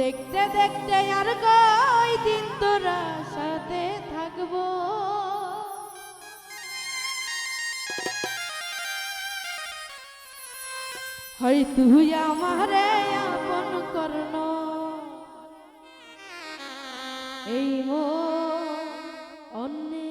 দেখতে দেখতে আর কই দিন তোরা সাথে থাকব। হয় তুই আমারে আপন করণ। এই মো অন্যে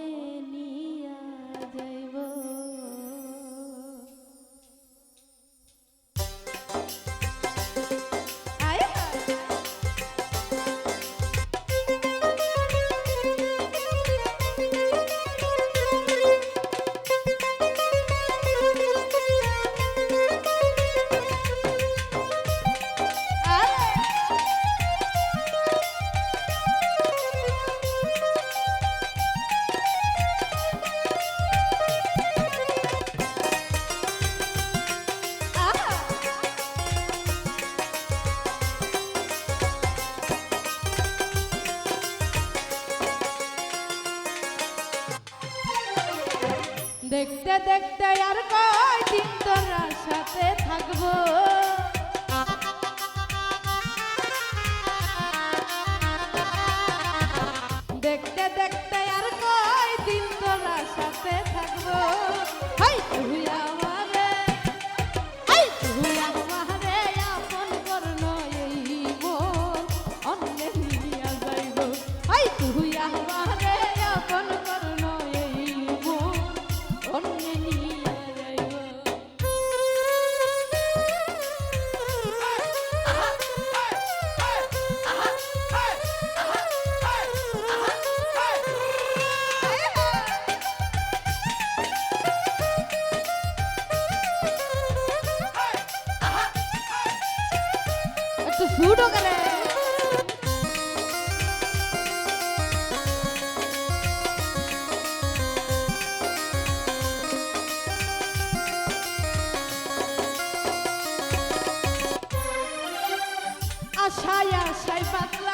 দেখতে দেখতে আর কয়দিন তোর সাথে থাকব? ছুটো গেলে আশায় আশায় পাতলা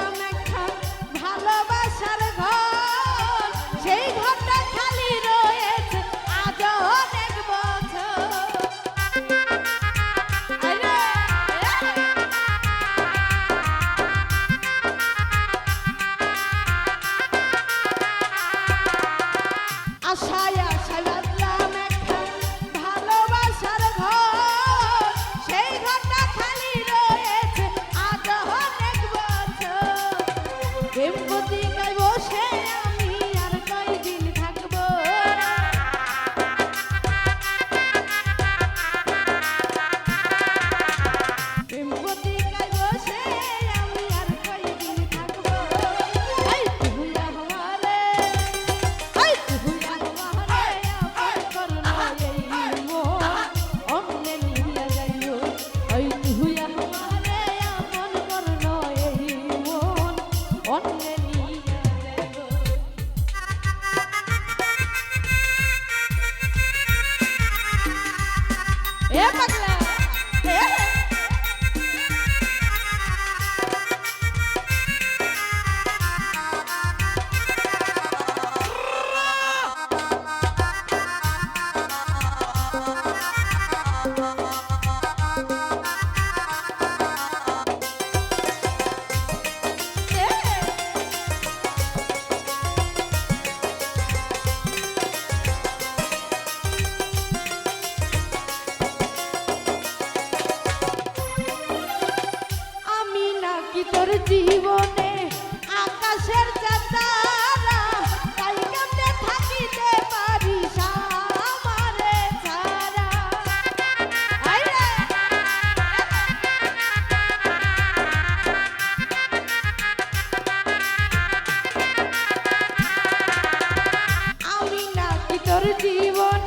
Meron pa জীবন